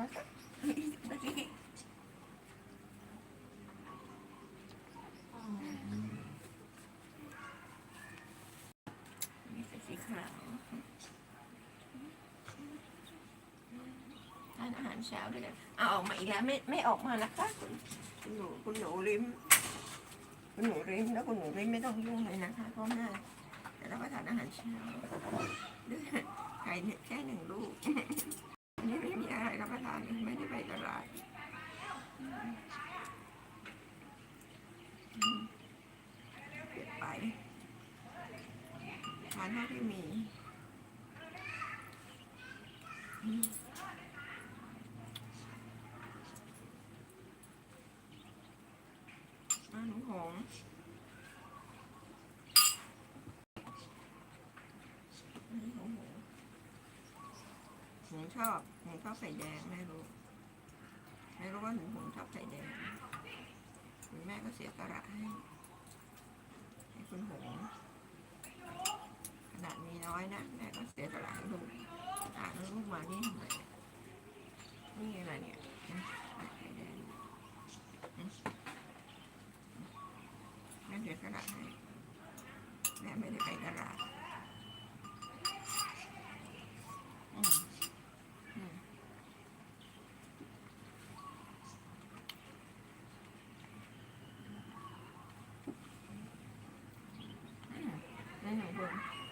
สักยี่สิบนาทีนี่ใส่สีขาวทานอาหารเช้าด้วยกันเอาออกมาอีกแล้วไม่ไม่ออกมานะคะคุณคุณหนูคุณหนูริมคุณหนูริมแล้วคุณหนูริมไม่ต้องยุ่งเลยนะคะเพราะแม่จะรับประทานอาหารเช้าด้วยไข่เนี่ยแค่หนึ่งลูก นี้ไม่มีอะไรรับประทานไม่ได้ไปตลาดเก็บไปทานเท่าที่มีอ่าหนูหงอันนี้ของหง หงชอบหงชอบใส่แดงไม่รู้ไม่รู้ว่าหนูหงชอบใส่แดงคุณแม่ก็เสียสละให้ให้คุณหงขนาดมีน้อยนะแม่ก็เสียสละให้ลูกอ่านลูกมานี่ทำไมนี่อะไรเนี่ยใส่แดงแม่เสียสละให้แม่ไม่ได้ไป 没有过。